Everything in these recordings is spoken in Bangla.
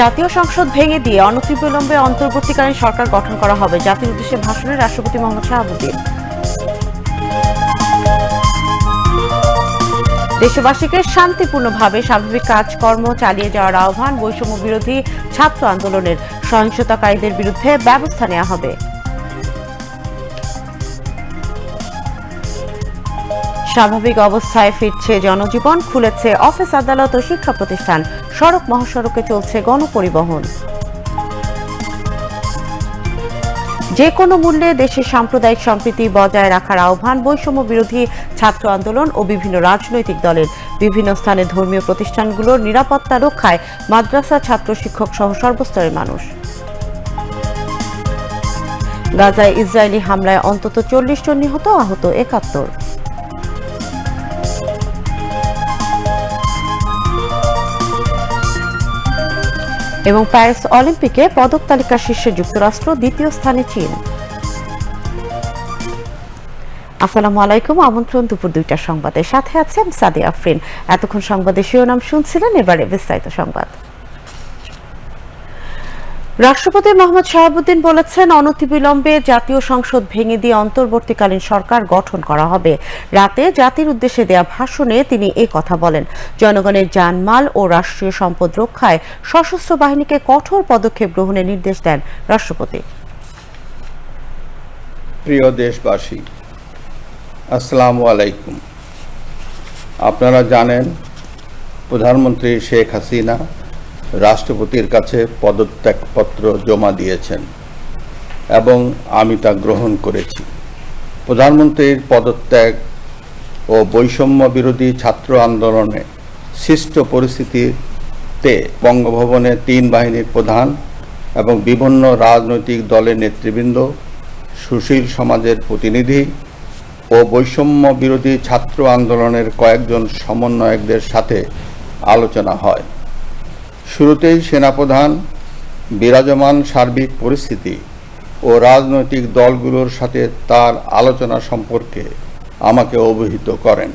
জাতীয় সংসদ ভেঙে দিয়ে অনতিবিলম্বে অন্তর্বর্তীকালীন সরকার গঠন করা হবে। জাতির উদ্দেশ্যে ভাষণে রাষ্ট্রপতি মোহাম্মদ শাহাবুদ্দিন দেশবাসীকে শান্তিপূর্ণভাবে স্বাভাবিক কাজকর্ম চালিয়ে যাওয়ার আহ্বান বৈষম্য বিরোধী ছাত্র আন্দোলনের সহিংসতাকারীদের বিরুদ্ধে ব্যবস্থা নেওয়া হবে। স্বাভাবিক অবস্থায় ফিরছে জনজীবন, খুলেছে অফিস, আদালত ও শিক্ষা প্রতিষ্ঠান। সড়ক মহাসড়কে চলছে গণপরিবহন। যে কোনো মূল্যে দেশের সাম্প্রদায়িক সম্প্রীতি বজায় রাখার আহ্বান, বৈষম্য বিরোধী ছাত্র আন্দোলন ও বিভিন্ন রাজনৈতিক দলের। বিভিন্ন স্থানে ধর্মীয় প্রতিষ্ঠানগুলোর নিরাপত্তা রক্ষায় মাদ্রাসা ছাত্র শিক্ষক সহ সর্বস্তরের মানুষ। গাজায় ইসরায়েলি হামলায় অন্তত চল্লিশ জন নিহত, আহত একাত্তর। এবং প্যারিস অলিম্পিকে পদক তালিকা শীর্ষে যুক্তরাষ্ট্র দ্বিতীয় স্থানে চীন। আসসালামু আলাইকুম, আমন্ত্রণ দুপুর দুইটা সংবাদের সাথে আছে আমি সাদিয়া আফরিন। এতক্ষণ সংবাদের শিরোনাম শুনছিলেন, এবারে বিস্তারিত সংবাদ। রাষ্ট্রপতি মোহাম্মদ শাহাবুদ্দিন বলেছেন, অনতিবিলম্বে জাতীয় সংসদ ভেঙে দিয়ে অন্তর্বর্তীকালীন সরকার গঠন করা হবে। রাতে জাতির উদ্দেশ্যে দেয়া ভাষণে তিনি এ কথা বলেন। জনগণের জানমাল ও রাষ্ট্রীয় সম্পদ রক্ষায় সশস্ত্র বাহিনীকে কঠোর পদক্ষেপ গ্রহণের নির্দেশ দেন রাষ্ট্রপতি। প্রিয় দেশবাসী, আসসালামু আলাইকুম। আপনারা জানেন, প্রধানমন্ত্রী শেখ হাসিনা রাষ্ট্রপতির কাছে পদত্যাগপত্র জমা দিয়েছেন এবং আমি তা গ্রহণ করেছি। প্রধানমন্ত্রীর পদত্যাগ ও বৈষম্য বিরোধী ছাত্র আন্দোলনে সৃষ্ট পরিস্থিতিতে বঙ্গভবনে তিন বাহিনীর প্রধান এবং বিভিন্ন রাজনৈতিক দলের নেতৃবৃন্দ, সুশীল সমাজের প্রতিনিধি ও বৈষম্য বিরোধী ছাত্র আন্দোলনের কয়েকজন সমন্বয়কদের সাথে আলোচনা হয়। শুরুতেই সেনাপ্রধান, বিরাজমান সার্বিক পরিস্থিতি ও রাজনৈতিক দলগুলোর সাথে তার আলোচনা সম্পর্কে আমাকে অবহিত করেন।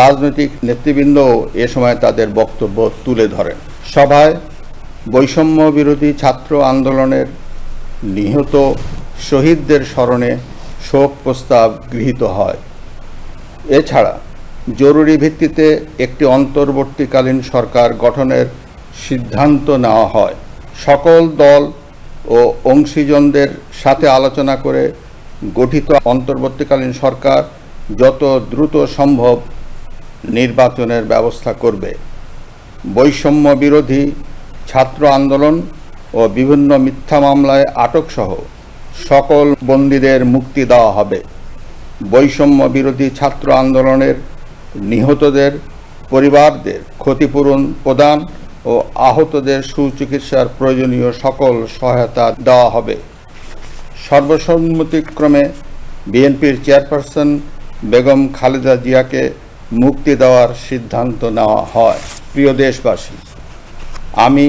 রাজনৈতিক নেতৃবৃন্দও এ সময় তাদের বক্তব্য তুলে ধরেন। সভায় বৈষম্য বিরোধী ছাত্র আন্দোলনের নিহত শহীদদের স্মরণে শোক প্রস্তাব গৃহীত হয়। এছাড়া জরুরি ভিত্তিতে একটি অন্তর্বর্তীকালীন সরকার গঠনের সিদ্ধান্ত নেওয়া হয়। সকল দল ও অংশীজনদের সাথে আলোচনা করে গঠিত অন্তর্বর্তীকালীন সরকার যত দ্রুত সম্ভব নির্বাচনের ব্যবস্থা করবে। বৈষম্য বিরোধী ছাত্র আন্দোলন ও বিভিন্ন মিথ্যা মামলায় আটকসহ সকল বন্দীদের মুক্তি দেওয়া হবে। বৈষম্য বিরোধী ছাত্র আন্দোলনের নিহতদের, পরিবারদের ক্ষতিপূরণ প্রদান ও আহতদের সুচিকিৎসার প্রয়োজনীয় সকল সহায়তা দেওয়া হবে। সর্বসম্মতিক্রমে বিএনপির চেয়ারপারসন বেগম খালেদা জিয়াকে মুক্তি দেওয়ার সিদ্ধান্ত নেওয়া হয়। প্রিয় দেশবাসী, আমি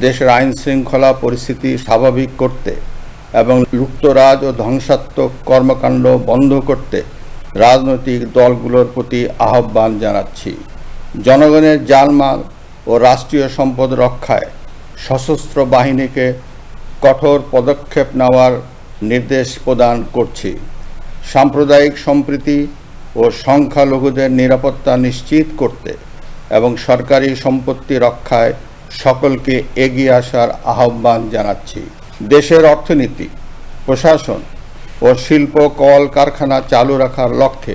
দেশের আইন শৃঙ্খলা পরিস্থিতি স্বাভাবিক করতে এবং লুপ্তরাজ ও ধ্বংসাত্মক কর্মকাণ্ড বন্ধ করতে রাজনৈতিক দলগুলোর প্রতি আহ্বান জানাচ্ছি। জনগণের জানমাল ও রাষ্ট্রীয় সম্পদ রক্ষায় সশস্ত্র বাহিনীকে কঠোর পদক্ষেপ নেওয়ার নির্দেশ প্রদান করছি। সাম্প্রদায়িক সম্প্রীতি ও সংখ্যালঘুদের নিরাপত্তা নিশ্চিত করতে এবং সরকারি সম্পত্তি রক্ষায় সকলকে এগিয়ে আসার আহ্বান জানাচ্ছি। দেশের অর্থনীতি, প্রশাসন ও শিল্প, কল, কারখানা চালু রাখার লক্ষ্যে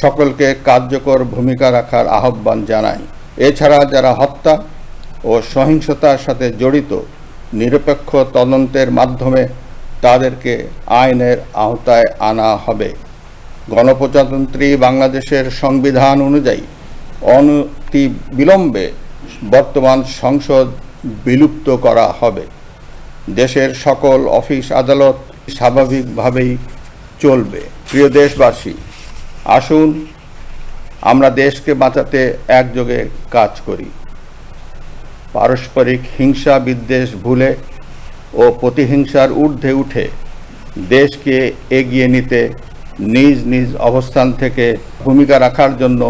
সকলকে কার্যকর ভূমিকা রাখার আহ্বান জানাই এছাড়া যারা হত্যা ও সহিংসতার সাথে জড়িত, নিরপেক্ষ তদন্তের মাধ্যমে তাদেরকে আইনের আওতায় আনা হবে। গণপ্রজাতন্ত্রী বাংলাদেশের সংবিধান অনুযায়ী অনতি বিলম্বে বর্তমান সংসদ বিলুপ্ত করা হবে। দেশের সকল অফিস আদালত স্বাভাবিকভাবেই চলবে। প্রিয় দেশবাসী, আসুন আমরা দেশকে বাঁচাতে একযোগে কাজ করি। পারস্পরিক হিংসা বিদ্বেষ ভুলে ও প্রতিহিংসার ঊর্ধ্বে উঠে দেশকে এগিয়ে নিতে নিজ নিজ অবস্থান থেকে ভূমিকা রাখার জন্য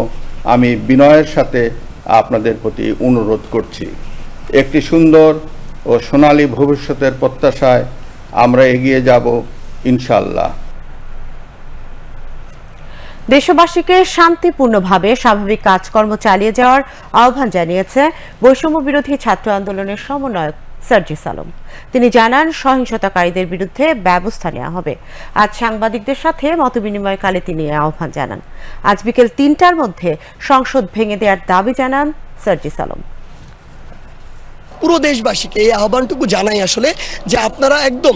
আমি বিনয়ের সাথে আপনাদের প্রতি অনুরোধ করছি। একটি সুন্দর ও সোনালী ভবিষ্যতের প্রত্যাশায় আমরা এগিয়ে যাব ইনশাল্লাহ দেশবাসীকে শান্তিপূর্ণভাবে স্বাভাবিক কাজকর্ম চালিয়ে যাওয়ার আহ্বান জানিয়েছে বৈষম্য বিরোধী ছাত্র আন্দোলনের সমন্বয়ক সার্জিস আলম। তিনি জানান, সহিংসতাকারীদের বিরুদ্ধে ব্যবস্থা নেওয়া হবে। আজ সাংবাদিকদের সাথে মতবিনিময়কালে তিনি আহ্বান জানান। আজ বিকেল তিনটার মধ্যে সংসদ ভেঙে দেওয়ার দাবি জানান সার্জিস আলম। পুরো দেশবাসীকে এই আহ্বানটুকু জানাই আসলে যে আপনারা একদম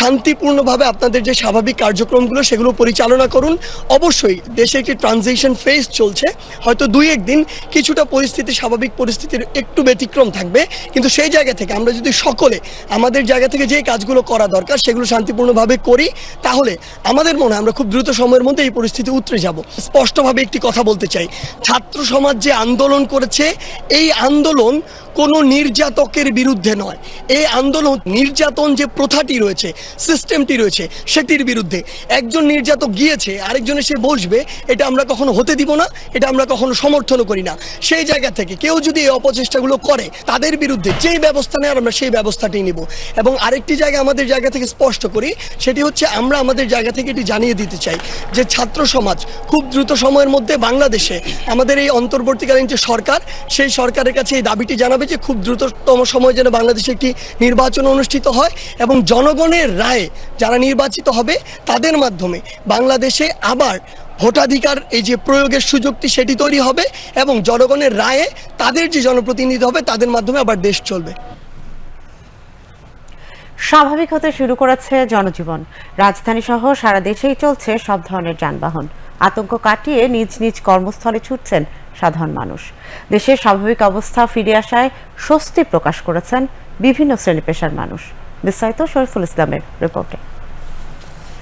শান্তিপূর্ণভাবে আপনাদের যে স্বাভাবিক কার্যক্রমগুলো সেগুলো পরিচালনা করুন। অবশ্যই দেশে একটি ট্রানজিশন ফেজ চলছে। হয়তো দুই একদিন কিছুটা পরিস্থিতি, স্বাভাবিক পরিস্থিতির একটু ব্যতিক্রম থাকবে। কিন্তু সেই জায়গা থেকে আমরা যদি সকলে, আমাদের জায়গা থেকে যে কাজগুলো করা দরকার সেগুলো শান্তিপূর্ণভাবে করি, তাহলে আমাদের মনে আমরা খুব দ্রুত সময়ের মধ্যে এই পরিস্থিতি উতরে যাব। স্পষ্টভাবে একটি কথা বলতে চাই। ছাত্র সমাজ যে আন্দোলন করেছে, এই আন্দোলন কোনো নির্যাতকের বিরুদ্ধে নয়। এই আন্দোলন নির্যাতন যে প্রথাটি রয়েছে সিস্টেমটি রয়েছে, সেটির বিরুদ্ধে। একজন নির্যাতক গিয়েছে, আরেকজনে সে বসবে, এটা আমরা কখনো হতে দিব না, এটা আমরা কখনো সমর্থনও করি না। সেই জায়গা থেকে কেউ যদি এই অপচেষ্টাগুলো করে, তাদের বিরুদ্ধে যেই ব্যবস্থা নেয় আমরা সেই ব্যবস্থাটি নিব। এবং আরেকটি জায়গা আমাদের জায়গা থেকে স্পষ্ট করি, সেটি হচ্ছে আমরা আমাদের জায়গা থেকে এটি জানিয়ে দিতে চাই যে ছাত্র সমাজ খুব দ্রুত সময়ের মধ্যে বাংলাদেশে আমাদের এই অন্তর্বর্তীকালীন যে সরকার, সেই সরকারের কাছে এই দাবিটি জানাবে যে খুব দ্রুততম সময় যেন বাংলাদেশে একটি নির্বাচন অনুষ্ঠিত হয় এবং জনগণের রায়ে যারা নির্বাচিত হবে তাদের মাধ্যমে বাংলাদেশে আবার ভোটাধিকার, এই যে প্রয়োগের সুযোগটি সেটি তৈরি হবে এবং জনগণের রায়ে তাদের যে জনপ্রতিনিধি হবে তাদের মাধ্যমে আবার দেশ চলবে। স্বাভাবিক হতে শুরু করেছে জনজীবন। রাজধানী সহ সারা দেশেই চলছে সব ধরনের যানবাহন। আতঙ্ক কাটিয়ে নিজ নিজ কর্মস্থলে ছুটছেন সাধারণ মানুষ। দেশের স্বাভাবিক অবস্থা ফিরে আসায় স্বস্তি প্রকাশ করেছেন বিভিন্ন শ্রেণি পেশার মানুষ। বিস্তারিত শরীফুল ইসলামের রিপোর্টে।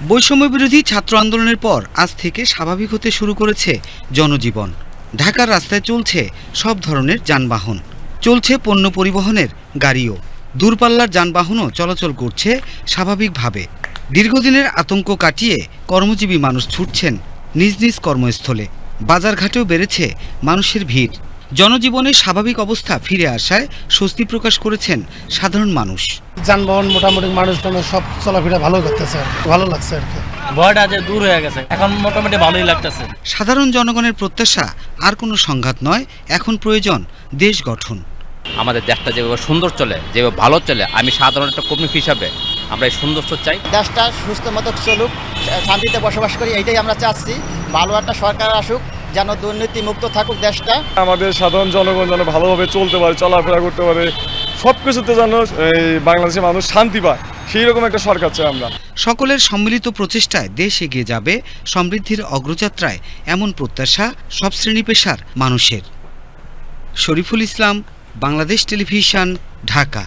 বৈষম্য বিরোধী ছাত্র আন্দোলনের পর আজ থেকে স্বাভাবিক হতে শুরু করেছে জনজীবন। ঢাকার রাস্তায় চলছে সব ধরনের যানবাহন। চলছে পণ্য পরিবহনের গাড়িও। দূরপাল্লার যানবাহনও চলাচল করছে স্বাভাবিকভাবে। দীর্ঘদিনের আতঙ্ক কাটিয়ে কর্মজীবী মানুষ ছুটছেন নিজ নিজ কর্মস্থলে। বাজারঘাটেও বেড়েছে মানুষের ভিড়। জনজীবনে স্বাভাবিক অবস্থা ফিরে আসায় স্বস্তি প্রকাশ করেছেন সাধারণ মানুষ। যানবাহন মোটামুটি মানুষ সব চলাফেরা ভালো করতেছে ভালো লাগছে আর কি। ভয়টা যে দূর হয়ে গেছে এখন মোটামুটি ভালোই লাগতেছে। সাধারণ জনগণের প্রত্যাশা আর কোনো সংঘাত নয় এখন প্রয়োজন দেশ গঠন। আমাদের দেশটা যেভাবে সুন্দর চলে যেভাবে ভালো চলে আমি সাধারণ একটা কর্মী হিসাবে আমরা এই সৌন্দর্য চাই। দেশটা সুস্থ মতো চলুক শান্তিতে বসবাস করি এইটাই আমরা চাচ্ছি। ভালো একটা সরকার আসুক যেন দুর্নীতি মুক্ত থাকুক দেশটা। আমাদের সাধারণ জনগণ যেন ভালোভাবে চলতে পারে চলাফেরা করতে পারে সব কিছুতে যেন এই বাংলাদেশের মানুষ শান্তি পায় সেই রকম একটা সরকার চাই আমরা। সকলের সম্মিলিত প্রচেষ্টায় দেশ এগিয়ে যাবে সমৃদ্ধির অগ্রযাত্রায় এমন প্রত্যাশা সব শ্রেণি পেশার মানুষের। শরীফুল ইসলাম বাংলাদেশ টেলিভিশন ঢাকা।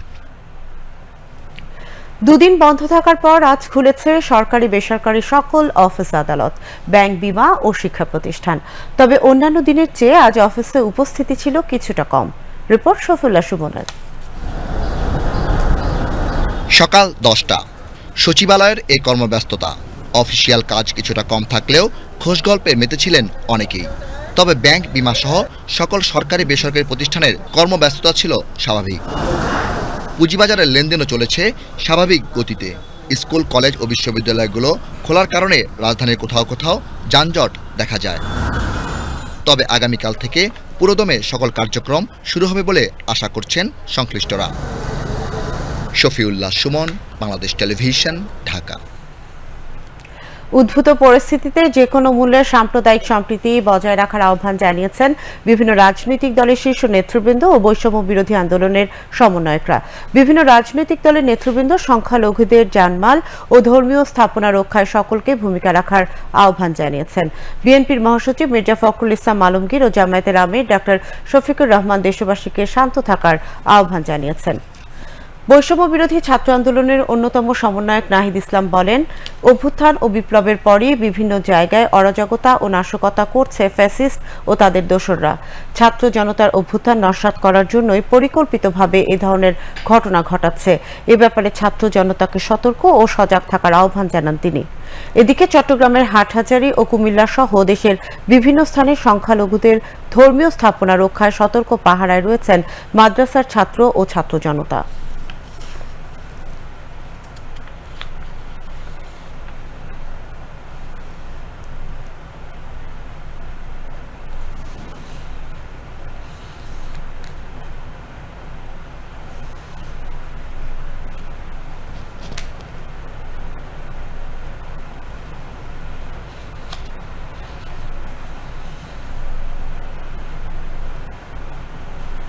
দুদিন বন্ধ থাকার পর আজ খুলেছে সরকারি বেসরকারি সকল অফিস আদালত, ব্যাংক বিমা ও শিক্ষা প্রতিষ্ঠান। তবে অন্যান্য দিনের চেয়ে আজ অফিসে উপস্থিতি ছিল কিছুটা কম। রিপোর্ট সফুল্লা সুমনের। সকাল দশটা। সচিবালয়ের এই কর্মব্যস্ততা। অফিসিয়াল কাজ কিছুটা কম থাকলেও খোঁজ গল্পে মেতেছিলেন অনেকেই। তবে ব্যাংক বিমা সহ সকল সরকারি বেসরকারি প্রতিষ্ঠানের কর্মব্যস্ততা ছিল স্বাভাবিক। পুঁজিবাজারের লেনদেনও চলেছে স্বাভাবিক গতিতে। স্কুল, কলেজ ও বিশ্ববিদ্যালয়গুলো খোলার কারণে রাজধানীর কোথাও কোথাও যানজট দেখা যায়। তবে আগামীকাল থেকে পুরোদমে সকল কার্যক্রম শুরু হবে বলে আশা করছেন সংশ্লিষ্টরা। শফিউল্লাহ সুমন, বাংলাদেশ টেলিভিশন, ঢাকা। উদ্ভূত পরিস্থিতিতে যে কোনো মূল্যে সাম্প্রদায়িক সম্প্রীতি বজায় রাখার আহ্বান জানিয়েছেন বিভিন্ন রাজনৈতিক দলের শীর্ষ নেতৃবৃন্দ ও বৈষম্য বিরোধী আন্দোলনের সমন্বয়করা। বিভিন্ন রাজনৈতিক দলের নেতৃবৃন্দ, সংখ্যালঘুদের জানমাল ও ধর্মীয় স্থাপনা রক্ষায় সকলকে ভূমিকা রাখার আহ্বান জানিয়েছেন। বিএনপির মহাসচিব মির্জা ফখরুল ইসলাম আলমগীর ও জামায়াতের আমির ডা শফিকুর রহমান দেশবাসীকে শান্ত থাকার আহ্বান জানিয়েছেন। বৈষম্য বিরোধী ছাত্র আন্দোলনের অন্যতম সমন্বয়ক নাহিদ ইসলাম বলেন, অভ্যুত্থান ও বিপ্লবের পরই বিভিন্ন জায়গায় অরাজকতা ও নাশকতা করছে ফ্যাসিস্ট ও তাদের দোসররা। ছাত্র জনতার অভ্যুত্থান নস্যাৎ করার জন্যই পরিকল্পিতভাবে এ ধরনের ঘটনা ঘটাচ্ছে। এ ব্যাপারে ছাত্র জনতাকে সতর্ক ও সজাগ থাকার আহ্বান জানান তিনি। এদিকে চট্টগ্রামের হাটহাজারী ও কুমিল্লা সহ দেশের বিভিন্ন স্থানে সংখ্যালঘুদের ধর্মীয় স্থাপনা রক্ষায় সতর্ক পাহারায় রয়েছেন মাদ্রাসার ছাত্র ও ছাত্র জনতা।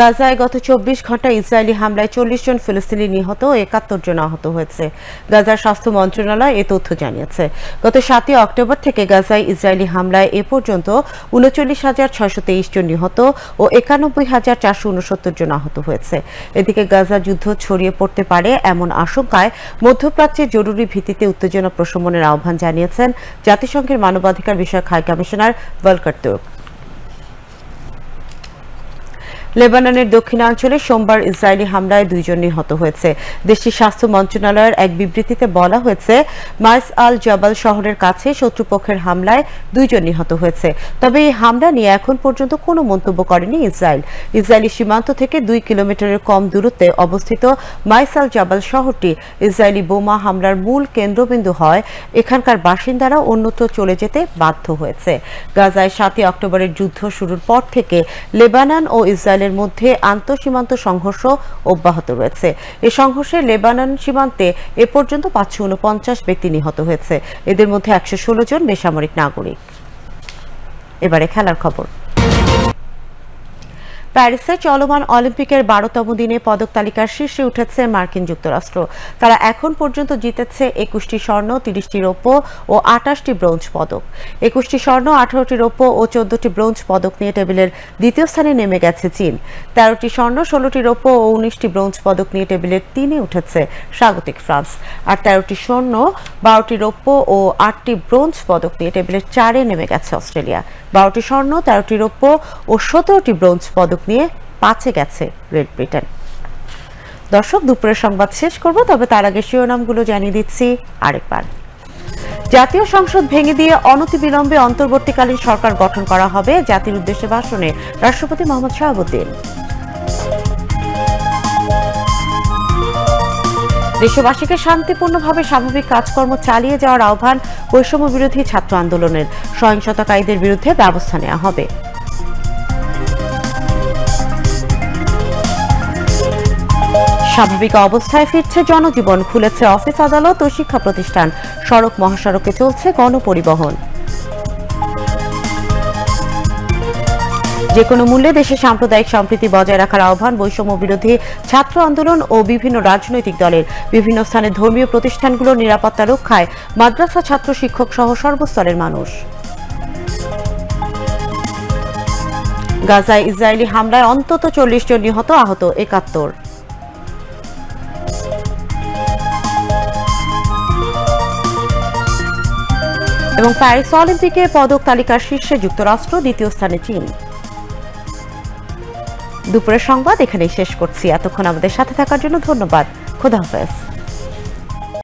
গাজায় গত চব্বিশ ঘণ্টা ইসরায়েলি হামলায় চল্লিশ জন ফিলিস্তিনি নিহত ও একাত্তর জন আহত হয়েছে। গাজার স্বাস্থ্য মন্ত্রণালয় এ তথ্য জানিয়েছে। গত সাতই অক্টোবর থেকে গাজায় ইসরায়েলি হামলায় এ পর্যন্ত উনচল্লিশ হাজার ছয়শো তেইশ জন নিহত ও একানব্বই হাজার চারশো উনসত্তর জন আহত হয়েছে। এদিকে গাজা যুদ্ধ ছড়িয়ে পড়তে পারে এমন আশঙ্কায় মধ্যপ্রাচ্যে জরুরি ভিত্তিতে উত্তেজনা প্রশমনের আহ্বান জানিয়েছেন জাতিসংঘের মানবাধিকার বিষয়ক হাই কমিশনার ভলকার তুর্ক। লেবাননের দক্ষিণাঞ্চলে সোমবার ইসরায়েলি হামলায় দুইজন নিহত হয়েছে। দেশটির স্বাস্থ্য মন্ত্রণালয়ের এক বিবৃতিতে বলা হয়েছে, মাইস আল জাবাল শহরের কাছে শত্রুপক্ষের হামলায় দুইজন নিহত হয়েছে। তবে এই হামলা নিয়ে এখন পর্যন্ত কোনো মন্তব্য করেনি ইসরায়েল। ইসরায়েলি সীমান্ত থেকে দুই কিলোমিটারের কম দূরত্বে অবস্থিত মাইস আল জাবাল শহরটি ইসরায়েলি বোমা হামলার মূল কেন্দ্রবিন্দু হয়। এখানকার বাসিন্দারা অন্যত্র চলে যেতে বাধ্য হয়েছে। গাজায় সাতই অক্টোবরের যুদ্ধ শুরুর পর থেকে লেবানন ও ইসরায়েলের মধ্যে আন্তঃসীমান্ত সংঘর্ষ অব্যাহত রয়েছে। এই সংঘর্ষে লেবানন সীমান্তে এ পর্যন্ত পাঁচশো উনপঞ্চাশ ব্যক্তি নিহত হয়েছে। এদের মধ্যে একশো ষোলো জন বেসামরিক নাগরিক। এবারে খেলার খবর। প্যারিসে চলমান অলিম্পিকের বারোতম দিনে পদক তালিকার শীর্ষে উঠেছে মার্কিন যুক্তরাষ্ট্র। তারা এখন পর্যন্ত জিতেছে একুশটি স্বর্ণ, তিরিশটি রৌপ্য ও আটাশটি ব্রোঞ্জ পদক। একুশটি স্বর্ণ, আঠারোটি রৌপ্য ও চোদ্দটি ব্রোঞ্জ পদক নিয়ে টেবিলের দ্বিতীয় স্থানে নেমে গেছে চীন। তেরোটি স্বর্ণ, ষোলোটি রৌপ্য ও উনিশটি ব্রোঞ্জ পদক নিয়ে টেবিলের তিনে উঠেছে স্বাগতিক ফ্রান্স। আর তেরোটি স্বর্ণ, বারোটি রৌপ্য ও আটটি ব্রোঞ্জ পদক নিয়ে টেবিলের চারে নেমে গেছে অস্ট্রেলিয়া। বারোটি স্বর্ণ, তেরোটি রৌপ্য ও সতেরোটি ব্রোঞ্জ পদক নিয়ে পাঁচে গেছে গ্রেট ব্রিটেন। দর্শক, দুপুরের সংবাদ শেষ করব, তবে তার আগে শিরোনামগুলো জানিয়ে দিচ্ছি আরেকবার। জাতীয় সংসদ ভেঙে দিয়ে অনতিবিলম্বে অন্তর্বর্তীকালীন সরকার গঠন করা হবে, জাতির উদ্দেশ্যে ভাষণে রাষ্ট্রপতি মোহাম্মদ শাহাবুদ্দিন। দেশবাসীকে শান্তিপূর্ণভাবে স্বাভাবিক কাজকর্ম চালিয়ে যাওয়ার আহ্বান বৈষম্য বিরোধী ছাত্র আন্দোলনের। সহিংসতাকারীদের বিরুদ্ধে ব্যবস্থা নেওয়া হবে। স্বাভাবিক অবস্থায় ফিরছে জনজীবন, খুলেছে অফিস আদালত ও শিক্ষা প্রতিষ্ঠান। সড়ক মহাসড়কে চলছে গণপরিবহন। যে কোনো মূল্যে দেশে সাম্প্রদায়িক সম্প্রীতি বজায় রাখার আহ্বান, বৈষম্য বিরোধী ছাত্র আন্দোলন ও বিভিন্ন রাজনৈতিক দলের। বিভিন্ন স্থানে ধর্মীয় প্রতিষ্ঠানগুলোর নিরাপত্তা রক্ষায় মাদ্রাসা ছাত্র শিক্ষক সহ সর্বস্তরের মানুষ। গাজায় ইসরায়েলি হামলায় অন্তত চল্লিশ জন নিহত, আহত একাত্তর। এবং প্যারিস অলিম্পিকে পদক তালিকার শীর্ষে যুক্তরাষ্ট্র দ্বিতীয় স্থানে চীন। দুপুরের সংবাদ এখানেই শেষ করছি। এতক্ষণ আমাদের সাথে থাকার জন্য ধন্যবাদ। খোদা হাফেজ।